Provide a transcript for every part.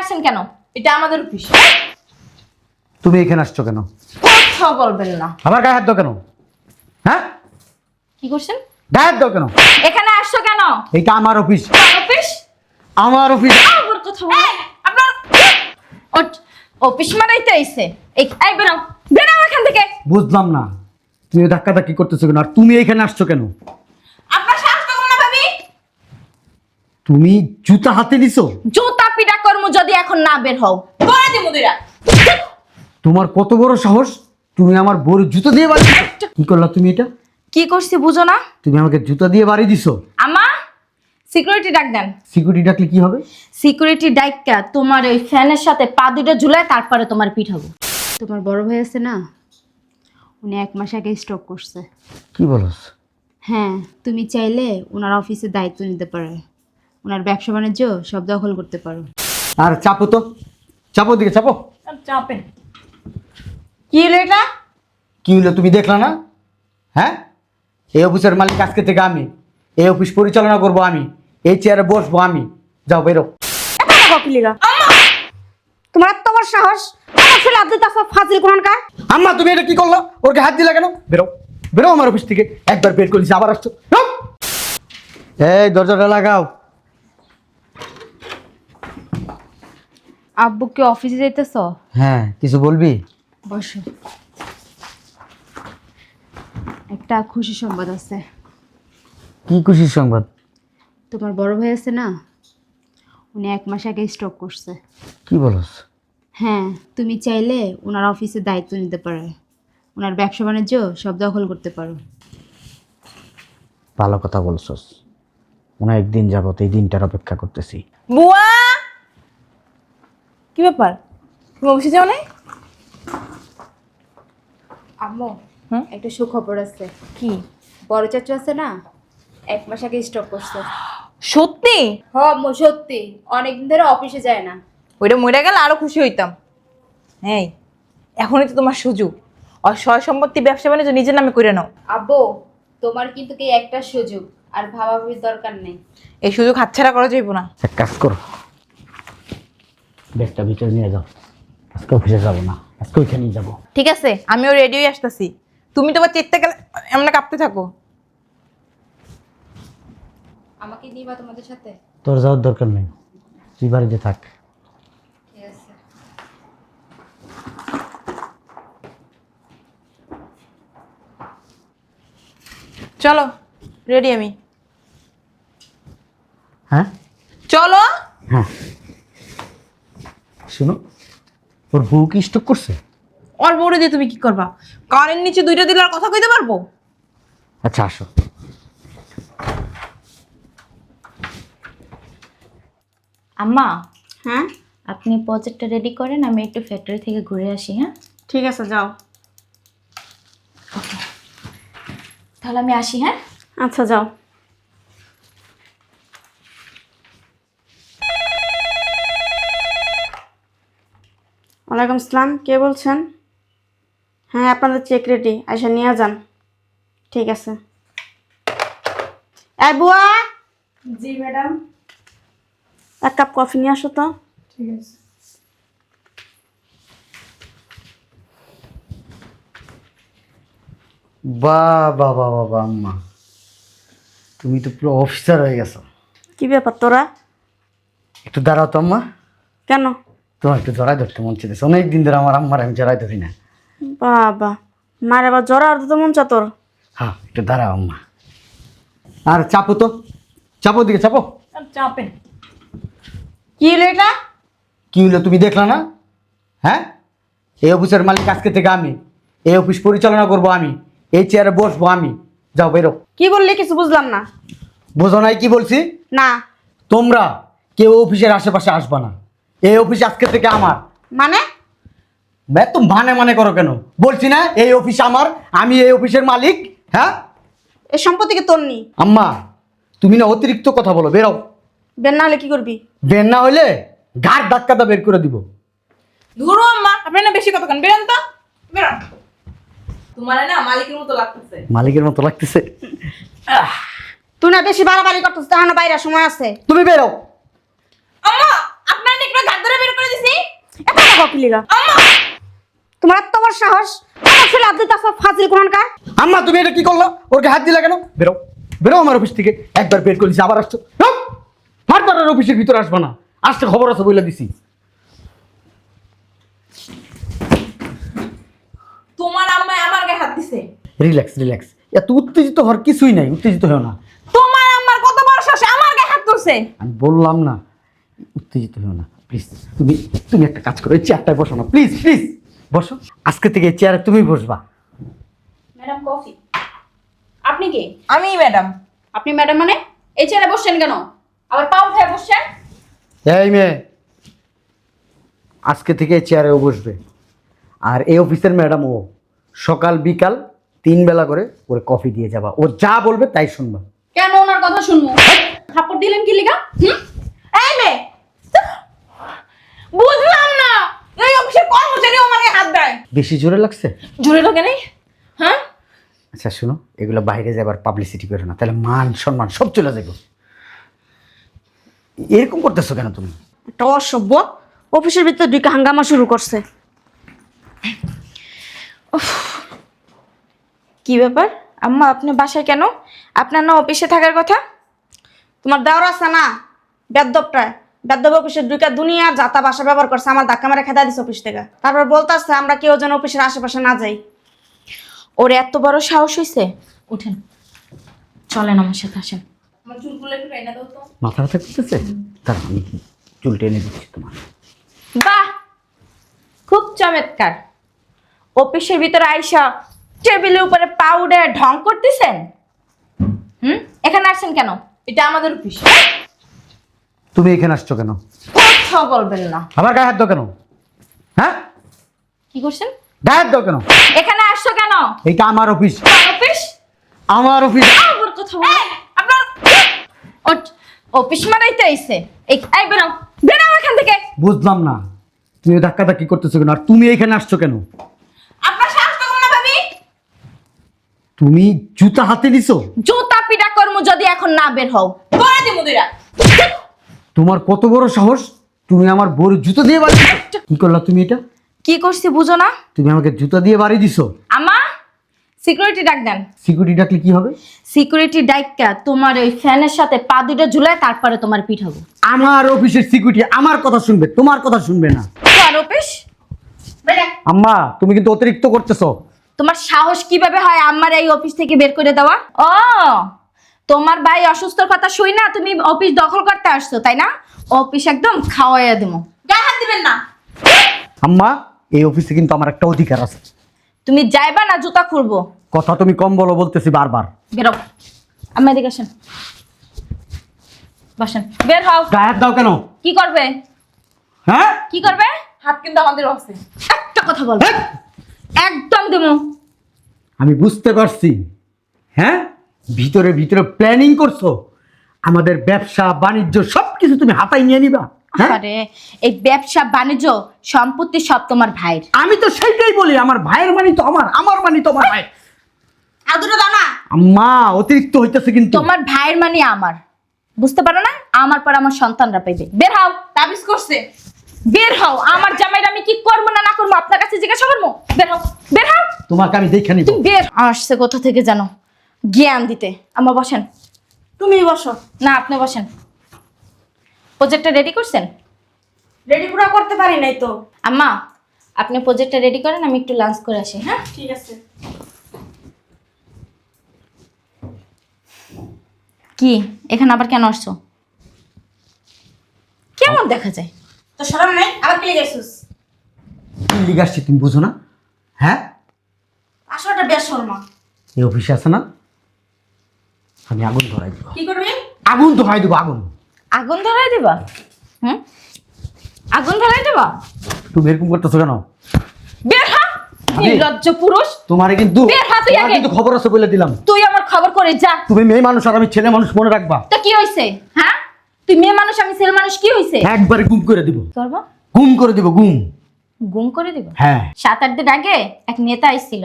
আসছেন কেন? এটা আমাদের অফিস। তুমি এখানে আসছো কেন? কথা বলবেন না। আমার গায়ে হাত দাও কেন? হ্যাঁ? কি করছেন? গায়ে হাত দাও কেন? এখানে আসছো কেন? এইটা আমার অফিস। অফিস? আমার অফিস। আবার কথা বল আপনার অফিস মারাইতে আইছে এই এই বেরাও বেরাও এখান থেকে। বুঝলাম না। তুমি ধাক্কা ধাক্কি করতেছো কেন? আর তুমি এখানে আসছো কেন? আপনার সাহস কম না ভাবি। তুমি জুতা হাতে দিছো জুতা পিটা কর্ম যদি এখন না বের হও বলে তোমার কত বড় সাহস? তুমি আমার বড় জুতো দিয়ে বাড়ি কি করলা তুমি এটা? কি করছি বুঝো না? তুমি আমাকে জুতো দিয়ে বাড়ি দিছো। আমা সিকিউরিটি ডাক দেন। সিকিউরিটি ডাকলে কি হবে? সিকিউরিটি ডাইকা তোমার ওই ফ্যানের সাথে পা দুটো ঝুলায় তারপরে তোমার পিঠাবো তোমার বড় ভাই আছে না? উনি এক মাস আগে স্ট্রোক করছে। কি বলস? হ্যাঁ তুমি চাইলে ওনার অফিসে দায়িত্ব নিতে পারো। ওনার ব্যবসা বাণিজ্য সব দখল করতে পারো। আর চাপো তো। চাপো দিকে চাপো। চাপেন। কি হলো এটা? কি হলো তুমি দেখলা না? হ্যাঁ? এই অফিসের মালিক আজকে থেকে আমি। এই অফিস পরিচালনা করব আমি। এই চেয়ারে বসবো আমি। যাও বেরো। তোমার এত বড় সাহস। আমার ছেলে আব্দুল তাফা ফাজিল কোরআনকার আম্মা তুমি এটা কি করলা? ওকে হাত দিলা কেন? বেরো। বেরো আমার অফিস থেকে। একবার বের করেছি আবার আসছো। এই দরজাটা লাগাও। আব্বু কি অফিসে যাইতেছ? হ্যাঁ কিছু বলবি? বসো। একটা খুশি সংবাদ আছে। কি খুশির সংবাদ? তোমার বড় ভাই আছে না? উনি এক মাস আগে স্ট্রোক করছে। কি বলস? হ্যাঁ তুমি চাইলে ওনার অফিসে দায়িত্ব নিতে পারো। ওনার ব্যবসা বাণিজ্য সব দখল করতে পারো। ভালো কথা বলছস। অনেক একদিন যাবত এই দিনটার অপেক্ষা করতেছি। বুয়া! কি ব্যাপার? তুমি অফিসে যাও নাই আম্মু হুম? একটা সুখবর আছে। কি? বড় চাচু আছে না এক মাস আগে স্ট্রোক করছে। সত্যি? হ আম্মু সত্যি। অনেকদিন ধরে অফিসে যায় না। ওইটা মরে গেলে আরও খুশি হইতাম। এই এখনই তো তোমার সুযোগ। আর সয় সম্পত্তি ব্যবসা বাণিজ্য নিজের নামে করে নাও। আব্বু তোমার কিন্তু কি একটা সুযোগ? আর ভাবাভাবির দরকার নেই। এই সুযোগ হাতছাড়া করা যাইব না। এক কাজ করো ব্যাগটা ভিতরে নিয়ে যাও। আজকে অফিসে যাব না আজকে ওইখানেই যাব। ঠিক আছে আমিও রেডিওই আসতেছি। তুমি তোমার চেতে গেলে এমন কাঁপতে থাকো। আমাকে নিবা তোমাদের সাথে? তোর যাওয়ার দরকার নেই তুই বাড়িতে থাক। চলো রেডি আমি। হ্যাঁ? চলো। হ্যাঁ। শুনো ওর বউ কি স্টক করছে? ওর বউরে দিয়ে তুমি কি করবা? কানের নিচে দুইটা দিলে আর কথা কইতে পারব? আচ্ছা আসো। আম্মা হ্যাঁ? আপনি প্রজেক্টটা রেডি করেন আমি একটু ফ্যাক্টরি থেকে ঘুরে আসি হ্যাঁ? ঠিক আছে যাও। তাহলে আমি আসি হ্যাঁ? আচ্ছা যাও। ওয়ালাইকুম আসসালাম। কে বলছেন? হ্যাঁ আপনাদের চেক রেডি আইসা নিয়ে যান। ঠিক আছে। এই বুয়া! জি ম্যাডাম এক কাপ কফি নিয়ে আসো তো। ঠিক আছে। বা বা বা বা বা আম্মা। তুমি তো পুরো অফিসার হয়ে গেছো। কি ব্যাপার তোরা? একটু দাঁড়াও তো আম্মা। কেন? তোমার একটু জড়াই ধরতে মন চেয়েছে অনেক দিন ধরে আমার আম্মার আমি জড়াই ধরি না। বাবা মার আবার জ্বর আর তো মন চা তোর? হ্যাঁ একটু দাঁড়াও আম্মা। আর চাপো তো। চাপো দিকে চাপো। চাপেন। কি হলো এটা? কি হলো তুমি দেখলা না? হ্যাঁ? এই অফিসের মালিক আজকে থেকে আমি। এই অফিস পরিচালনা করব আমি। এই চেয়ারে বসবো আমি। যাও বেরো। কি বললি? কিছু বুঝলাম না। বোঝো নাই কি বলছি? না। তোমরা কেউ অফিসের আশেপাশে আসবা না। এই অফিস আজকে থেকে আমার। মানে? এত মানে মানে করো কেন? বলছি না এই অফিস আমার আমি এই অফিসের মালিক হ্যাঁ? এই সম্পত্তিকে তোর নি? আম্মা তুমি না অতিরিক্ত কথা বলো বেরো। বের না হলে কি করবি? বের না হইলে ঘাট ধাক্কাটা বের করে দিব। ধরো আম্মা আপনি না বেশি কথা কেন বেরান তো। বেরান। তোমার না মালিকের মতো লাগতেছে। মালিকের মতো লাগতেছে? তুই না বেশি বাড়াবাড়ি করতেছিস তাহলে বাইরে সময় আছে। তুমি বের। তোমার এত বড় সাহস? আমার ছেলে আব্দুল তাফা ফাজিল কোরআনকার? আম্মা তুমি এটা কি করল? ওর হাত দিলা কেন? বেরো। বেরো আমার অফিস থেকে। একবার বের করেছি আবার আসছো। বারবার আর অফিসের ভিতরে আসবা না। আসতে খবর আছে বলে দিছি। তোমার আম্মায় আমার গায়ে হাত দিছে। রিল্যাক্স রিল্যাক্স এত উত্তেজিত হওয়ার কিছুই নাই উত্তেজিত হও না। তোমার আম্মার কত বড় সাহস আমার গায়ে হাত তুলছে আমি বললাম না উত্তেজিত হও না। প্লিজ তুমি তুমি একটা কাজ করো এই চেয়ারটায় বসো না। প্লিজ প্লিজ বসো। আজকে থেকে এই চেয়ারে তুমি বসবা। Madam coffee. আপনি কি? আমি ম্যাডাম। আপনি ম্যাডাম মানে? এই চেয়ারে বসছেন কেন? আবার পা উঠে বসছেন? এই মেয়ে। আজকে থেকে এই চেয়ারেও বসবে। আর এই অফিসের ম্যাডাম ও সকাল বিকাল তিন বেলা করে ওরে কফি দিয়ে যাবা। ও যা বলবে তাই শুনবা। কেন ওনার কথা শুনব? থাপ্পড় দিলেন কি লিগা? হুম এই মেয়ে বুঝলাম না এই অফিসের কর্মচারী আমার গায়ে হাত দেয় বেশি জোরে লাগছে? জোরে লাগে নেই? হ্যাঁ? আচ্ছা শুনো এগুলো বাইরে যাবার পাবলিসিটি করো না তাহলে মান সম্মান সব চলে যাবে এরকম করতেছো কেন তুমি? একটা অসভ্য। অফিসের ভিতরে দুইটা হাঙ্গামা শুরু করছে। কি ব্যাপার? আম্মা আপনি বাসায় কেন? আপনার না অফিসে থাকার কথা? তোমার দেওয়ার আছে না বেদ্যপটায় বেদ্যপ অফিসের দুইটা দুনিয়ার যাতা বাসা ব্যবহার করছে আমার ধাক্কা মারা খেদা দিছে অফিস থেকে। তারপর বলতেছে আমরা কেউ যেন অফিসের আশেপাশে না যাই। ওর এত বড় সাহস হয়েছে উঠেন। চলেন আমার সাথে আসেন। মাথা ব্যথা করতেছে তার আমি চুল টেনে দিচ্ছি তোমার? বাহ! খুব চমৎকার। অফিসের ভিতরে আইসা টেবিলের উপরে পাউডার ঢং করতেছেন? হুম? এখানে আসছেন কেন? এটা আমাদের অফিস। তুমি এখানে আসছো কেন? কথা বলবেন না। আমার গায়ে হাত দাও কেন? হ্যাঁ? কি করছেন? গায়ে হাত দাও কেন? এখানে আসছো কেন? এইটা আমার অফিস। অফিস? আমার অফিস। আবার কথা বলেন আপনার অফিস আইছে। এই এই বেরো। বেরো এখান থেকে। বুঝলাম না। তুমি ধাক্কা ধাক্কি করতেছো কেন? আর তুমি এখানে আসছো কেন? আপনার সাহস তো না ভাবি। তুমি জুতা হাতে নিছো? জুতা পিটা কর্ম যদি এখন না বের হও। করে দি মুদিরা তোমার কত বড় সাহস? তুমি আমার বড় জুতো দিয়ে বাড়ি কি করলা তুমি এটা? কি করছি বুঝো না? তুমি আমাকে জুতো দিয়ে বাড়ি দিছো? আমা সিকিউরিটি ডাক দেন। সিকিউরিটি ডাকলে কি হবে? সিকিউরিটি ডাইকা তোমার ওই ফ্যানের সাথে পা দুটো ঝুলায় তারপরে তোমার পিঠাবো আমার অফিসের সিকিউরিটি আমার কথা শুনবে তোমার কথা শুনবে না। তোমার অফিস? আম্মা তুমি কিন্তু অতিরিক্ত করতেছো। তোমার সাহস কীভাবে হয় আমার এই অফিস থেকে বের করে দেওয়া? ও! তোমার ভাই অসুস্থর কথা শুই না তুমি অফিস দখল করতে আসছো তাই না? অফিস একদম খাওয়াইয়া দেবো গায়ে হাত দিবেন না। আম্মা এই অফিসে কিন্তু আমার একটা অধিকার আছে। তুমি যাইবা না জুতা খুলবো। কথা তুমি কম বলো বলতেছি বারবার। বেরো। আমি এদিকে আসেন। বসেন। বের হও। গায়ে হাত দাও কেন? কি করবে? হ্যাঁ? কি করবে? হাত কিন্তু আমাদের আছে একটা কথা বলব হেই! একদম দেবো আমি বুঝতে পারছি। হ্যাঁ? ভিতরে ভিতরে প্ল্যানিং করছ? আমাদের ব্যবসা বাণিজ্য সব কিছু তুমি হাতায় নিয়ে নিবা হ্যাঁ? আরে এই ব্যবসা বাণিজ্য সম্পত্তি সব তোমার ভাইয়ের। আমি তো সেইটাই বলি আমার ভাইয়ের মানি তো আমার আমার মানি তো আমার ভাই। আম্মা অতিরিক্ত হইতেছে কিন্তু। তোমার ভাইয়ের মানে আমার। বুঝতে পারো না? আমার পর আমার সন্তানরা পাইবে। বের হও তাবিজ করছে। বের হও আমার জামাইরা আমি কি করব না না করব? আপনার কাছে জিজ্ঞাসা করব? বের হও বের হও। তোমাকে আমি দেখে নিব। তুমি বের আসছে কোথা থেকে জানো জ্ঞান দিতে। আমার বসেন। তুমি বসো। না আপনি বসেন। প্রজেক্টটা রেডি করছেন? রেডি পুরো করতে পারি নাই তো। আম্মা আপনি প্রজেক্টটা রেডি করেন আমি একটু লাঞ্চ করে আসি হ্যাঁ? ঠিক আছে। কি? এখানে আবার কেন আসছো? কেমন দেখা যায়? তো সরম নাই? আবার কি গেছিস। কি লিগে আসছি তুমি বুঝো না? হ্যাঁ? আসলে বেশ শর্মা। এই অফিসে আছে না? আমি আগুন ধরাই দেবো। কি করবি? আগুন ধরাই দেবো আগুন। আগুন ধরাই দিবা? হুম? আগুন ধরাই দিবা? তুমি এরকম করতেছো কেন? বের হ! নির্লজ্জ পুরুষ। তোমারে কিন্তু বের হ তুই আগে। কিন্তু খবর আছে বলে দিলাম। তুই আমার খবর করে যা। তুমি মেয়ে মানুষ আর আমি ছেলে মানুষ মনে রাখবা। তো কি হইছে? হ্যাঁ? তুই মেয়ে মানুষ আমি ছেলে মানুষ কি হইছে? একবারে গুম করে দিব। করব? গুম করে দিব গুম। গুম করে দিব? হ্যাঁ। সাত আট দিন আগে এক নেতা আইছিল।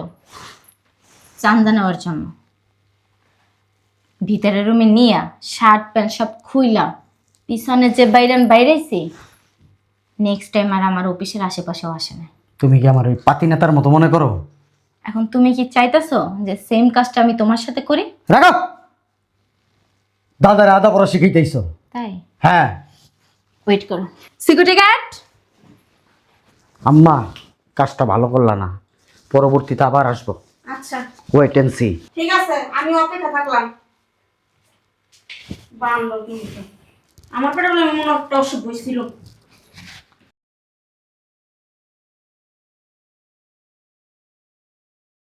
চান্দা নেওয়ার জন্য। ভিতরের রুমে নিয়া শার্ট প্যান্ট সব খুইলাম। পিছনে যে বাইরান বাইরেছি নেক্সট টাইম আর আমার অফিসের আশেপাশেও আসে না তুমি কি আমার ওই পাতি নেতার মতো মনে করো? এখন তুমি কি চাইতেছো যে সেম কাজটা আমি তোমার সাথে করি? রাখো! দাদারে আদা করা শিখাইতেইছো। তাই? হ্যাঁ। ওয়েট করো। সিকিউরিটি গার্ড আম্মা কাজটা ভালো করলা না। পরবর্তীতে আবার আসব। আচ্ছা। ওয়েট এন্ড সি ঠিক আছে আমি অপেক্ষা থাকলাম। বান্ধব কিন্তু আমার পেটে মনে একটা অসুখ হয়েছিল।